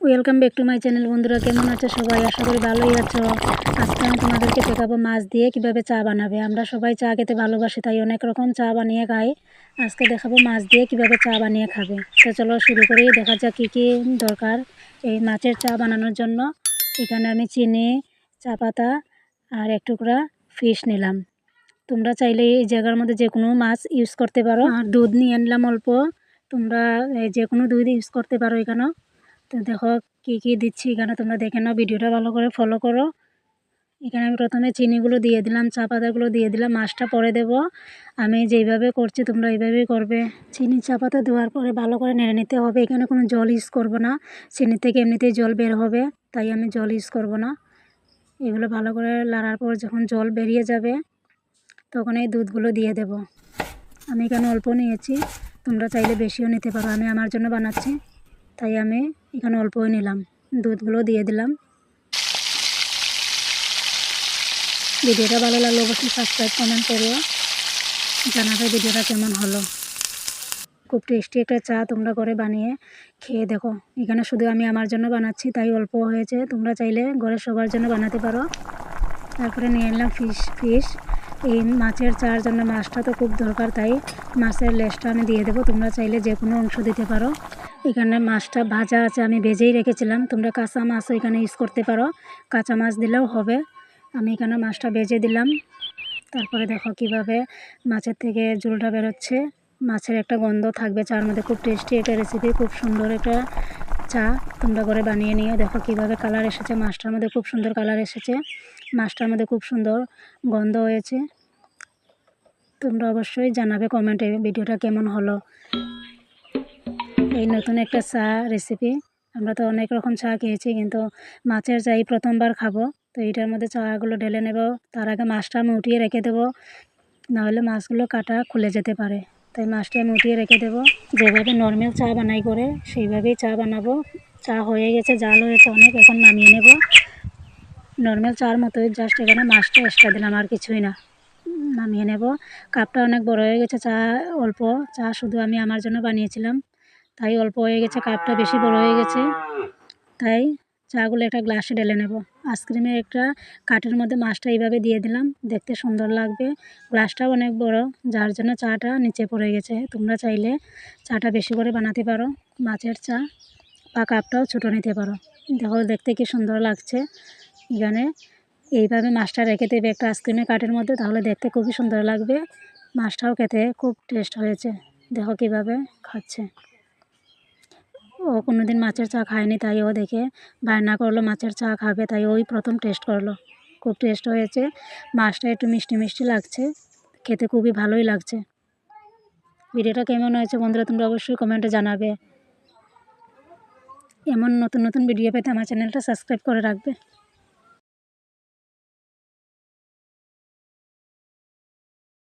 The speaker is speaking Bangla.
Welcome back to my channel বন্ধুরা। কেমন আছো সবাই? আশা করি ভালোই আছো। আজকে আমি তোমাদেরকে শেখাবো মাছ দিয়ে কীভাবে চা বানাবে। আমরা সবাই চা খেতে ভালোবাসি, তাই অনেক রকম চা বানিয়ে খাই। আজকে দেখাবো মাছ দিয়ে কীভাবে চা বানিয়ে খাবে। তো চলো শুরু করি। দেখা যাক কী কী দরকার এই মাছের চা বানানোর জন্য। এখানে আমি চিনি, চা পাতা আর এক টুকরা ফিশ নিলাম। তোমরা চাইলে এই জায়গার মধ্যে যে কোনো মাছ ইউজ করতে পারো। আর দুধ নিয়ে আনলাম অল্প। তোমরা যে কোনো দুধ ইউজ করতে পারো এখানে তো দেখো কী কী দিচ্ছি এখানে তোমরা দেখে নাও, ভিডিওটা ভালো করে ফলো করো। এখানে আমি প্রথমে চিনিগুলো দিয়ে দিলাম, চা পাতাগুলো দিয়ে দিলাম, মাছটা পরে দেব। আমি যেইভাবে করছি তোমরা এইভাবেই করবে। চিনি, চা পাতা দেওয়ার পরে ভালো করে নেড়ে নিতে হবে, এখানে কোনো জল ইউজ করব না। চিনি থেকে এমনিতেই জল বের হবে, তাই আমি জল ইউজ করব না। এগুলো ভালো করে লাড়ার পর যখন জল বেরিয়ে যাবে, তখন এই দুধগুলো দিয়ে দেব। আমি এখানে অল্প নিয়েছি, তোমরা চাইলে বেশিও নিতে পারো, আমি আমার জন্য বানাচ্ছি। তাই আমি এখানে অল্পই নিলাম। দুধগুলো দিয়ে দিলাম। ভিডিওটা ভালো লাগলে অবশ্যই সাবস্ক্রাইব কমেন্ট করো জানাবে ভিডিওটা কেমন হলো। খুব টেস্টি একটা চা তোমরা করে বানিয়ে খেয়ে দেখো। এখানে শুধু আমি আমার জন্য বানাচ্ছি, তাই অল্প হয়েছে। তোমরা চাইলে ঘরের সবার জন্য বানাতে পারো। তারপরে নিয়ে এলাম ফিশ ফিশ এই মাছের চার জন্য মাছটা তো খুব দরকার, তাই মাছের লেসটা আমি দিয়ে দেবো। তোমরা চাইলে যে কোনো অংশ দিতে পারো। এখানে মাছটা ভাজা আছে, আমি ভেজেই রেখেছিলাম। তোমরা কাঁচা মাছও এখানে ইউজ করতে পারো। কাঁচা মাছ দিলেও হবে। আমি এখানে মাছটা ভেজে দিলাম। তারপরে দেখো কীভাবে মাছের থেকে ঝোলটা বেরোচ্ছে। মাছের একটা গন্ধ থাকবে, চার মধ্যে। খুব টেস্টি একটা রেসিপি খুব সুন্দর একটা চা তোমরা করে বানিয়ে নিও। দেখো কীভাবে কালার এসেছে। মাছটার মধ্যে খুব সুন্দর কালার এসেছে। মাছটার মধ্যে খুব সুন্দর গন্ধ হয়েছে। তোমরা অবশ্যই জানাবে কমেন্টে ভিডিওটা কেমন হলো। এই নতুন একটা চা রেসিপি আমরা তো অনেক রকম চা খেয়েছি, কিন্তু মাছের চাই প্রথমবার খাব। তো এটার মধ্যে চাগুলো ঢেলে নেব, তার আগে মাছটা আমি উঠিয়ে রেখে দেবো। নাহলে মাছগুলো কাটা খুলে যেতে পারে। তাই মাছটা আমি উঠিয়ে রেখে দেবো। যেভাবে নর্মাল চা বানাই করে, সেইভাবেই চা বানাবো। চা হয়ে গেছে, জাল হয়েছে অনেক, এখন নামিয়ে নেব। নর্মাল চার মতোই জাস্ট এখানে মাছটা এক্সট্রা দিলাম, আর কিছুই না। নামিয়ে নেব। কাপটা অনেক বড় হয়ে গেছে, চা অল্প। চা শুধু আমি আমার জন্য বানিয়েছিলাম। তাই অল্প হয়ে গেছে, কাপটা বেশি বড় হয়ে গেছে। তাই চাগুলো একটা গ্লাসে ঢেলে নেব। আইসক্রিমের একটা কাঠের মধ্যে মাছটা এইভাবে দিয়ে দিলাম, দেখতে সুন্দর লাগবে। গ্লাসটাও অনেক বড়, যার জন্য চাটা নিচে পড়ে গেছে। তোমরা চাইলে চাটা বেশি করে বানাতে পারো, মাছের চা বা কাপটাও ছোটো নিতে পারো। দেখো, দেখতে কি সুন্দর লাগছে। এখানে এইভাবে মাছটা রেখে দেবে একটা আইসক্রিমের কাঠের মধ্যে, তাহলে দেখতে খুবই সুন্দর লাগবে। মাছটাও খেতে খুব টেস্ট হয়েছে। দেখো কীভাবে খাচ্ছে। ও কোনো দিন মাছের চা খায়নি, তাই ও দেখে বায়না করল, মাছের চা খাবে, তাই ওই প্রথম টেস্ট করল। খুব টেস্ট হয়েছে, মাছটা একটু মিষ্টি মিষ্টি লাগছে, খেতে খুবই ভালোই লাগছে। ভিডিওটা কেমন হয়েছে বন্ধুরা, তোমরা অবশ্যই কমেন্টে জানাবে। এমন নতুন নতুন ভিডিও পেতে আমার চ্যানেলটা সাবস্ক্রাইব করে রাখবে।